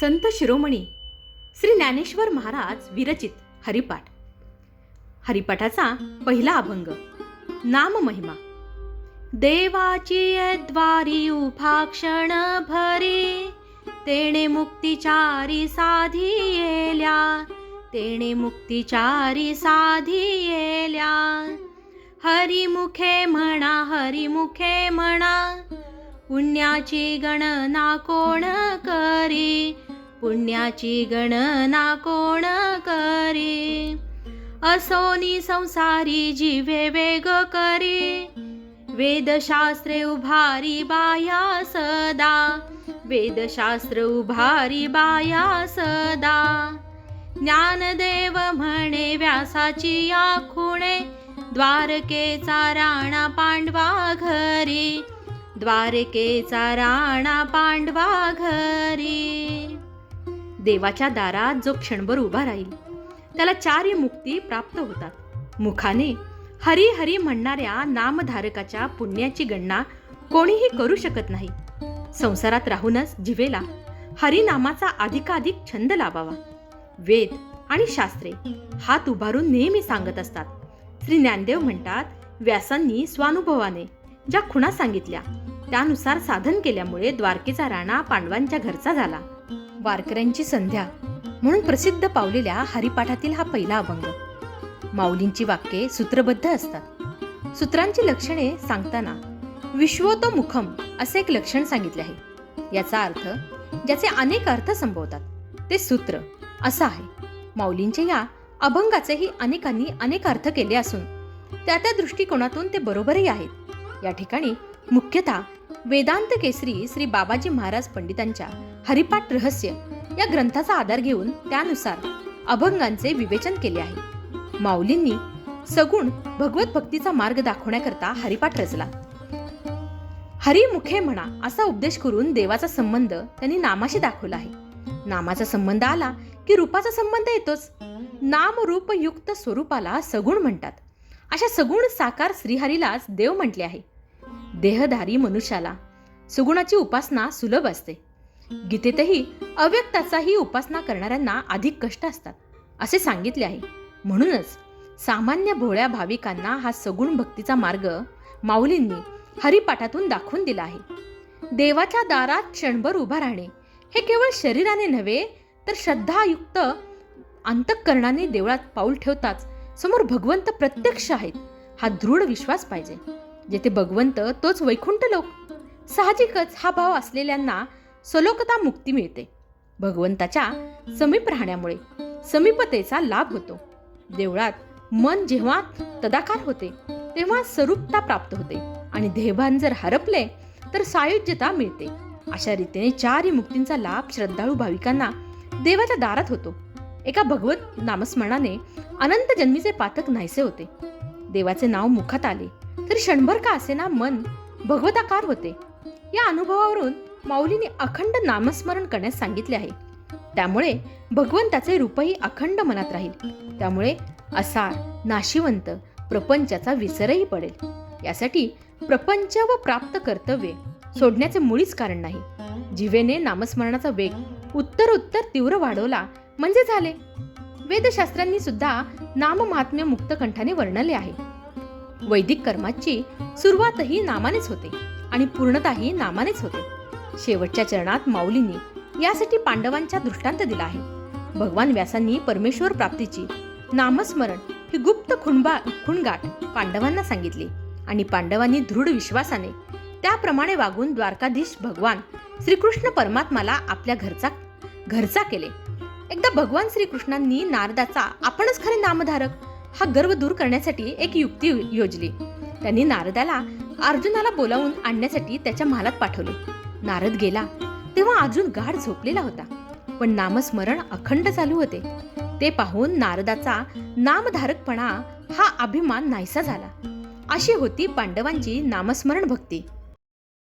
संत शिरोमणी श्री ज्ञानेश्वर महाराज विरचित हरिपाठ. हरिपाठाचा पहिला अभंग नाम महिमा. देवाची द्वारी उभाक्षण भरी तेणे मुक्तिचारी साधी येल्या तेणे मुक्तिचारी साधी येल्या. हरिमुखे म्हणा हरिमुखे म्हणा पुण्याची गणना कोण करी? पुण्याची गणना कोण करी? असोनी संसारी जीवे वेग करी. वेदशास्त्रे उभारी बाया सदा. वेदशास्त्र उभारी बाया सदा. ज्ञानदेव म्हणे व्यासाची या खुणे द्वारकेचा राणा पांडवा घरी. द्वारकेचा राणा पांडवा घरी. देवाच्या दारात जो क्षणभर उभा राहील. त्याला चार्य मुक्ती प्राप्त होतात. मुखाने हरी हरी म्हणणाऱ्या नामधारकाच्या पुण्याची गणना कोणीही करू शकत नाही. संसारात राहूनच जिवेला हरिनामाचा अधिकाधिक छंद लावावा. वेद आणि शास्त्रे हात उभारून नेहमी सांगत असतात. श्री ज्ञानदेव म्हणतात व्यासांनी स्वानुभवाने ज्या खुणा सांगितल्या त्यानुसार साधन केल्यामुळे द्वारकेचा राणा पांडवांच्या घरचा झाला. वारकऱ्यांची संध्या म्हणून प्रसिद्ध पावलेल्या हरिपाठातील हा पहिला अभंग. माऊलींची वाक्ये सूत्रबद्ध असतात. सूत्रांची लक्षणे सांगताना विश्वतोमुखम असे एक लक्षण सांगितले आहे. याचा अर्थ ज्याचे अनेक अर्थ संभवतात. ते सूत्र असं आहे. माऊलींच्या या अभंगाचेही अनेकांनी अनेक अर्थ केले असून त्या त्या दृष्टिकोनातून ते बरोबरही आहेत. या ठिकाणी मुख्यतः वेदांत केसरी श्री बाबाजी महाराज पंडितांच्या हरिपाठ रहस्य या ग्रंथाचा आधार घेऊन त्यानुसार अभंगांचे विवेचन केले आहे. माऊलींनी सगुण भगवत भक्तीचा मार्ग दाखवण्याकरता हरिपाठ रचला. हरिमुखे म्हणा असा उपदेश करून देवाचा संबंध त्यांनी नामाशी दाखवला आहे. नामाचा संबंध आला की रूपाचा संबंध येतोच. नाम रूपयुक्त स्वरूपाला सगुण म्हणतात. अशा सगुण साकार श्रीहरीलाच देव म्हटले आहे. देहधारी मनुष्याला. सुगुणाची उपासना सुलभ असते. गीतेतही अव्यक्ताचाही उपासना करणाऱ्यांना अधिक कष्ट असतात असे सांगितले आहे. म्हणूनच सामान्य भोळ्या भाविकांना हा सगुण भक्तीचा मार्ग माऊलींनी हरिपाठातून दाखवून दिला आहे. देवाच्या दारात क्षणभर उभा राहणे हे केवळ शरीराने नव्हे तर श्रद्धायुक्त अंतःकरणाने देवळात पाऊल ठेवताच समोर भगवंत प्रत्यक्ष आहेत हा दृढ विश्वास पाहिजे. जेथे भगवंत तोच वैकुंठ लोक. साहजिकच हा भाव असलेल्यांना सलोकता मुक्ती मिळते. भगवंताच्या समीप राहण्यामुळे समीपतेचा लाभ होतो. देवळात मन जेव्हा तदाकार होते तेव्हा स्वरूपता प्राप्त होते आणि देहभान जर हरपले तर सायुज्यता मिळते. अशा रीतीने चारही मुक्तींचा लाभ श्रद्धाळू भाविकांना देवाच्या दारात होतो. एका भगवत नामस्मरणाने अनंत जन्मीचे पातक नाहीसे होते. देवाचे नाव मुखात आले. तरी क्षणभर का असेना मन भगवताकार होते? या अनुभवावरून माऊलीने अखंड नामस्मरण करण्यास सांगितले आहे. त्यामुळे भगवंताचे रूपही अखंड मनात राहील. त्यामुळे असार नाशिवंत प्रपंचाचा विसरही पडेल. यासाठी प्रपंच व प्राप्त कर्तव्ये सोडण्याचे मुळीच कारण नाही. जिवेने नामस्मरणाचा वेग उत्तर उत्तर तीव्र वाढवला म्हणजे झाले. वेदशास्त्रांनी सुद्धा नाममात्म्य मुक्त कंठाने वर्णले आहे. वैदिक कर्माची सुरुवातही नामानेच होते आणि पूर्णताही नामानेच होते. शेवटच्या चरणात माऊलींनी यासाठी पांडवांचा दृष्टांत दिला आहे. भगवान व्यासांनी परमेश्वर प्राप्तीची नामस्मरण ही गुप्त खुणबा खुणगाट पांडवांना सांगितली आणि पांडवांनी दृढ विश्वासाने त्याप्रमाणे वागून द्वारकाधीश भगवान श्रीकृष्ण परमात्माला आपल्या घरचा घरचा केले. एकदा भगवान श्रीकृष्णांनी नारदाचा आपणच खरे नामधारक हा गर्व दूर करण्यासाठी एक युक्ती योजली. त्यांनी नारदाला अर्जुनाला बोलावून आणण्यासाठी त्याच्या महालात पाठवले. नारद गेला तेव्हा अर्जुन गाढ झोपलेला होता. पण नामस्मरण अखंड चालू होते. ते पाहून नारदाचा नामधारकपणा हा अभिमान नाहीसा झाला. अशी होती पांडवांची नामस्मरण भक्ती.